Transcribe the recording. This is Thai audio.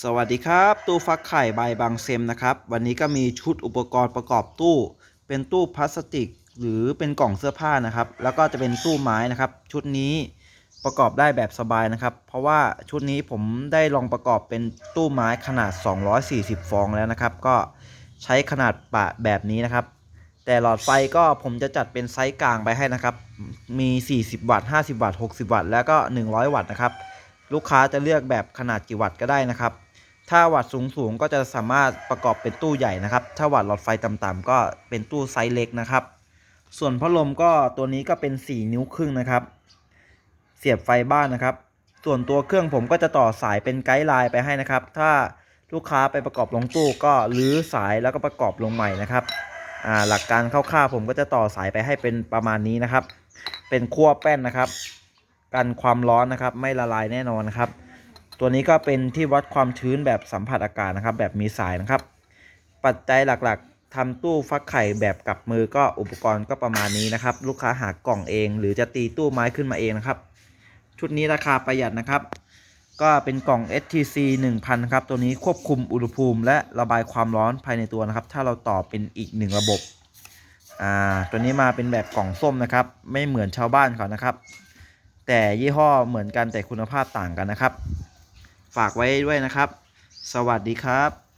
สวัสดีครับ ตู้ฟักไข่ใบบางเซมนะครับ วันนี้ก็มีชุดอุปกรณ์ประกอบตู้ เป็นตู้พลาสติก หรือเป็นกล่องเสื้อผ้านะครับ แล้วก็จะเป็นตู้ไม้นะครับ ชุดนี้ประกอบได้แบบสบายนะครับ เพราะว่าชุดนี้ผมได้ลองประกอบเป็นตู้ไม้ขนาด 240 ฟองแล้วนะครับ ก็ใช้ขนาดปะแบบนี้นะครับ แต่หลอดไฟก็ผมจะจัดเป็นไซส์กลางไปให้นะครับ มี 40 วัตต์ 50 วัตต์ 60 วัตต์ แล้วก็ 100 วัตต์นะครับ ลูกค้าจะเลือกแบบขนาดกี่วัตต์ก็ได้นะครับ ถ้าวัตต์สูงๆก็จะสามารถประกอบเป็นตู้ใหญ่นะครับ ถ้าวัตต์หลอดไฟต่ำๆก็เป็นตู้ไซส์เล็กนะครับ ส่วนพัดลมก็ตัวนี้ก็เป็น 4 นิ้วครึ่งนะครับ เสียบไฟบ้านนะครับ ส่วนตัวเครื่องผมก็จะต่อสายเป็นไกด์ไลน์ไปให้นะครับ ถ้าลูกค้าไปประกอบลงตู้ก็รื้อสายแล้วก็ประกอบลงใหม่นะครับหลักการคร่าวๆผมก็จะต่อสายไปให้เป็นประมาณนี้นะครับ เป็นขั้วแป้นนะครับ กันความร้อนนะครับ ไม่ละลายแน่นอนครับ ตัวนี้ก็เป็นที่วัดความชื้นแบบสัมผัสอากาศนะครับ แบบมีสายนะครับ ปัจจัยหลักๆทำตู้ฟักไข่แบบกับมือก็อุปกรณ์ก็ประมาณนี้นะครับ ลูกค้าหากล่องเอง หรือจะตีตู้ไม้ขึ้นมาเองนะครับ ชุดนี้ราคาประหยัดนะครับ ก็เป็นกล่อง STC 1000 ครับ ตัวนี้ควบคุมอุณหภูมิ และระบายความร้อนภายในตัวนะครับ ถ้าเราต่อเป็นอีกหนึ่งระบบอ่าตัวนี้มาเป็นแบบกล่องส้มนะครับ ไม่เหมือนชาวบ้านเขานะครับ แต่ยี่ห้อเหมือนกันแต่คุณภาพต่างกันนะครับ ฝากไว้ด้วยนะครับ สวัสดีครับ